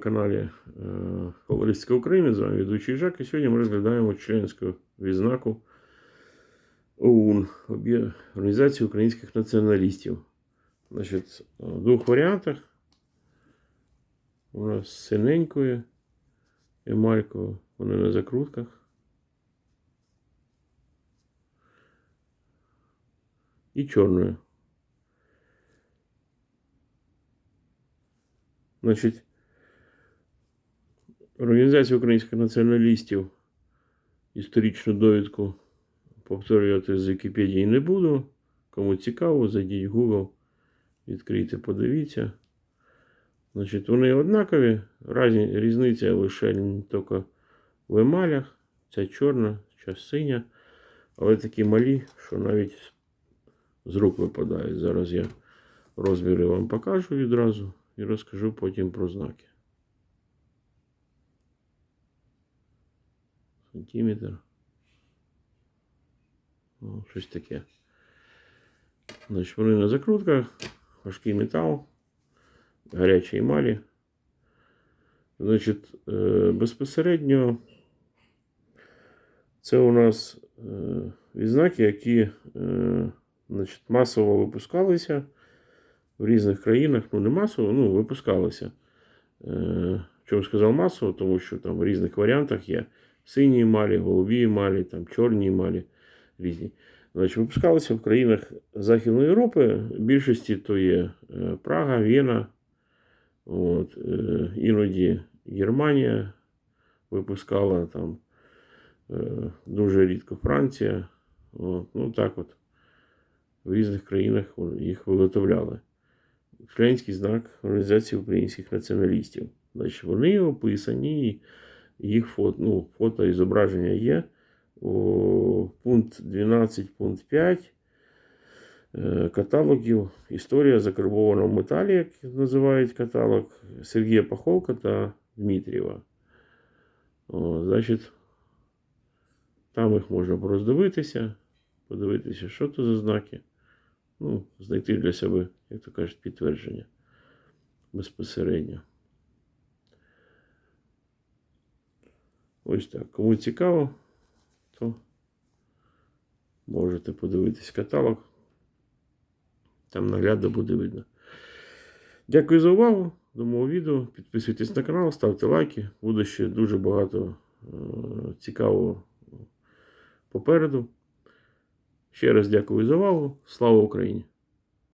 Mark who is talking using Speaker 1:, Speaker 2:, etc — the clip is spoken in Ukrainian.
Speaker 1: каналі е, Колористика України. З вами ведучий Жак. І сьогодні ми розглядаємо членську відзнаку ОУН Організації українських націоналістів. Значить, в двох варіантах. У нас з синенькою емалькою, вони на закрутках. І чорною. Значить, Організація українських націоналістів історичну довідку повторювати з Вікіпедії не буду. Кому цікаво, зайдіть в Google, відкрийте, подивіться. Значить, вони однакові, різниця лише тільки в емалях. Ця чорна, ця синя. Але такі малі, що навіть з рук випадають. Зараз я розміри вам покажу відразу і розкажу потім про знаки. Сантиметр. О, щось таке. Значить, вони на закрутках, важкий метал, гарячі емалі. Значить, е, безпосередньо це у нас е, відзнаки, які е, значить, масово випускалися в різних країнах. Ну, не масово, ну, випускалися. Чому сказав масово? Тому що там в різних варіантах є сині емалі, голубі емалі, там чорні емалі різні. Значить, випускалися в країнах Західної Європи. В більшості то є е, Прага, Вена, от, е, іноді Германія випускала там е, дуже рідко Франція. От, ну так от. В різних країнах їх виготовляли. Членський знак Організації українських націоналістів. Значить, вони описані, їх фото, ну, фото і зображення є. О, пункт 12, пункт 5 е, каталогів Історія закарбованого металі, як називають каталог Сергія Паховка та Дмитрієва. Значить, там їх можна роздивитися, подивитися, що це за знаки. Ну, знайти для себе, як то кажуть, підтвердження безпосередньо. Ось так. Кому цікаво, то можете подивитись каталог. Там наглядно буде видно. Дякую за увагу. До мого відео. Підписуйтесь на канал, ставте лайки. Буде ще дуже багато е, цікавого попереду. Ще раз дякую за увагу. Слава Україні!